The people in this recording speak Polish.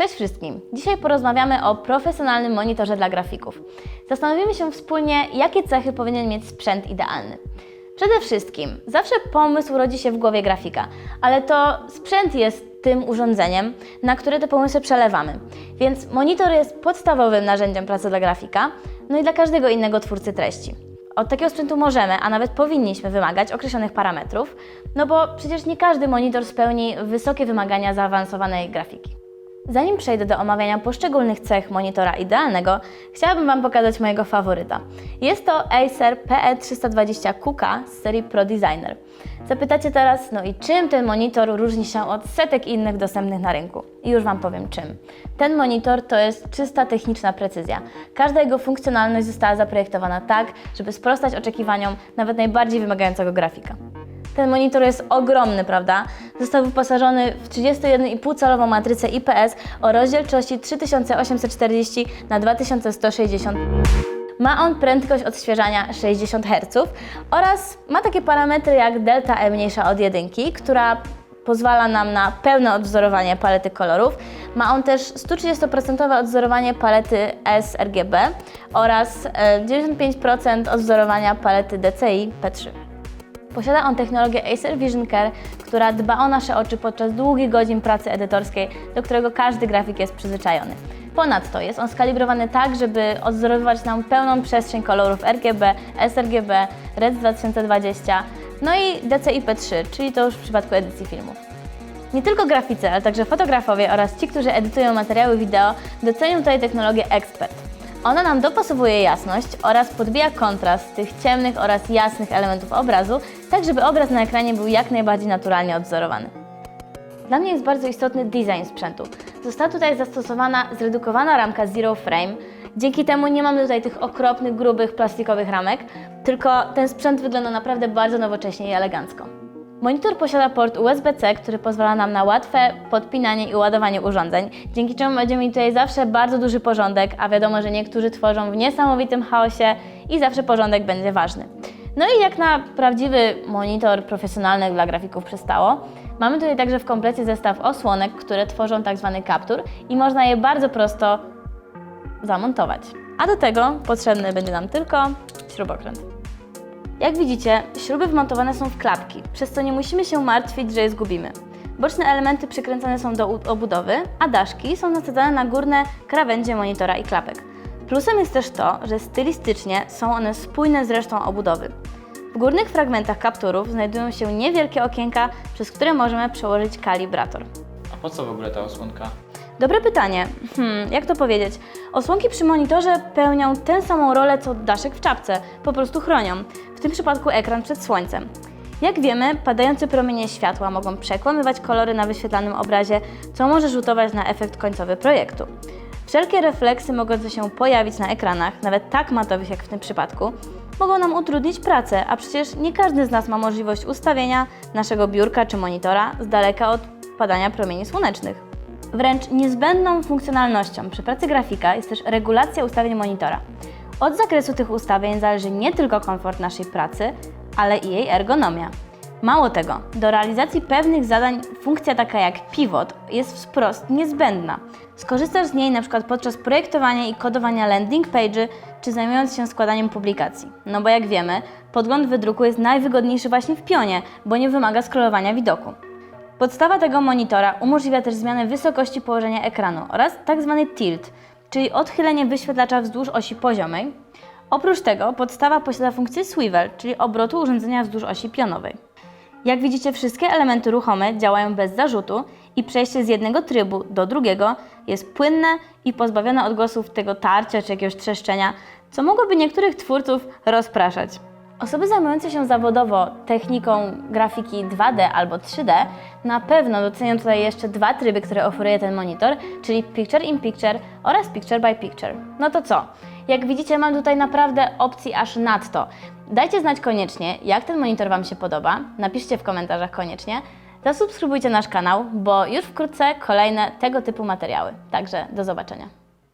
Cześć wszystkim! Dzisiaj porozmawiamy o profesjonalnym monitorze dla grafików. Zastanowimy się wspólnie, jakie cechy powinien mieć sprzęt idealny. Przede wszystkim, zawsze pomysł rodzi się w głowie grafika, ale to sprzęt jest tym urządzeniem, na które te pomysły przelewamy. Więc monitor jest podstawowym narzędziem pracy dla grafika, no i dla każdego innego twórcy treści. Od takiego sprzętu możemy, a nawet powinniśmy wymagać określonych parametrów, no bo przecież nie każdy monitor spełni wysokie wymagania zaawansowanej grafiki. Zanim przejdę do omawiania poszczególnych cech monitora idealnego, chciałabym Wam pokazać mojego faworyta. Jest to Acer PE320 KUKA z serii Pro Designer. Zapytacie teraz, no i czym ten monitor różni się od setek innych dostępnych na rynku? I już Wam powiem czym. Ten monitor to jest czysta techniczna precyzja. Każda jego funkcjonalność została zaprojektowana tak, żeby sprostać oczekiwaniom nawet najbardziej wymagającego grafika. Ten monitor jest ogromny, prawda? Został wyposażony w 31,5-calową matrycę IPS o rozdzielczości 3840 na 2160 ma on prędkość odświeżania 60 Hz oraz ma takie parametry jak delta E mniejsza od jedynki, która pozwala nam na pełne odwzorowanie palety kolorów. Ma on też 130% odwzorowanie palety sRGB oraz e, 95% odwzorowania palety DCI P3. Posiada on technologię Acer Vision Care, która dba o nasze oczy podczas długich godzin pracy edytorskiej, do którego każdy grafik jest przyzwyczajony. Ponadto jest on skalibrowany tak, żeby odwzorowywać nam pełną przestrzeń kolorów RGB, sRGB, RED 2020, no i DCI-P3, czyli to już w przypadku edycji filmów. Nie tylko graficy, ale także fotografowie oraz ci, którzy edytują materiały wideo, docenią tutaj technologię Expert. Ona nam dopasowuje jasność oraz podbija kontrast tych ciemnych oraz jasnych elementów obrazu, tak żeby obraz na ekranie był jak najbardziej naturalnie odwzorowany. Dla mnie jest bardzo istotny design sprzętu. Została tutaj zastosowana zredukowana ramka Zero Frame. Dzięki temu nie mamy tutaj tych okropnych, grubych, plastikowych ramek, tylko ten sprzęt wygląda naprawdę bardzo nowocześnie i elegancko. Monitor posiada port USB-C, który pozwala nam na łatwe podpinanie i ładowanie urządzeń, dzięki czemu będziemy mieli tutaj zawsze bardzo duży porządek, a wiadomo, że niektórzy tworzą w niesamowitym chaosie i zawsze porządek będzie ważny. No i jak na prawdziwy monitor profesjonalny dla grafików przystało, mamy tutaj także w komplecie zestaw osłonek, które tworzą tak zwany kaptur i można je bardzo prosto zamontować. A do tego potrzebny będzie nam tylko śrubokręt. Jak widzicie, śruby wmontowane są w klapki, przez co nie musimy się martwić, że je zgubimy. Boczne elementy przykręcane są do obudowy, a daszki są nasadzane na górne krawędzie monitora i klapek. Plusem jest też to, że stylistycznie są one spójne z resztą obudowy. W górnych fragmentach kapturów znajdują się niewielkie okienka, przez które możemy przełożyć kalibrator. A po co w ogóle ta osłonka? Dobre pytanie. Hmm, jak to powiedzieć? Osłonki przy monitorze pełnią tę samą rolę co daszek w czapce, po prostu chronią, w tym przypadku ekran przed słońcem. Jak wiemy, padające promienie światła mogą przekłamywać kolory na wyświetlanym obrazie, co może rzutować na efekt końcowy projektu. Wszelkie refleksy mogące się pojawić na ekranach, nawet tak matowych jak w tym przypadku, mogą nam utrudnić pracę, a przecież nie każdy z nas ma możliwość ustawienia naszego biurka czy monitora z daleka od padania promieni słonecznych. Wręcz niezbędną funkcjonalnością przy pracy grafika jest też regulacja ustawień monitora. Od zakresu tych ustawień zależy nie tylko komfort naszej pracy, ale i jej ergonomia. Mało tego, do realizacji pewnych zadań funkcja taka jak pivot jest wprost niezbędna. Skorzystasz z niej np. podczas projektowania i kodowania landing page'y, czy zajmując się składaniem publikacji. No bo jak wiemy, podgląd wydruku jest najwygodniejszy właśnie w pionie, bo nie wymaga scrollowania widoku. Podstawa tego monitora umożliwia też zmianę wysokości położenia ekranu oraz tzw. tilt, czyli odchylenie wyświetlacza wzdłuż osi poziomej. Oprócz tego podstawa posiada funkcję swivel, czyli obrotu urządzenia wzdłuż osi pionowej. Jak widzicie, wszystkie elementy ruchome działają bez zarzutu i przejście z jednego trybu do drugiego jest płynne i pozbawione odgłosów tego tarcia czy jakiegoś trzeszczenia, co mogłoby niektórych twórców rozpraszać. Osoby zajmujące się zawodowo techniką grafiki 2D albo 3D na pewno docenią tutaj jeszcze dwa tryby, które oferuje ten monitor, czyli Picture in Picture oraz Picture by Picture. No to co? Jak widzicie, mam tutaj naprawdę opcji aż nadto. Dajcie znać koniecznie, jak ten monitor Wam się podoba. Napiszcie w komentarzach koniecznie. Zasubskrybujcie nasz kanał, bo już wkrótce kolejne tego typu materiały. Także do zobaczenia.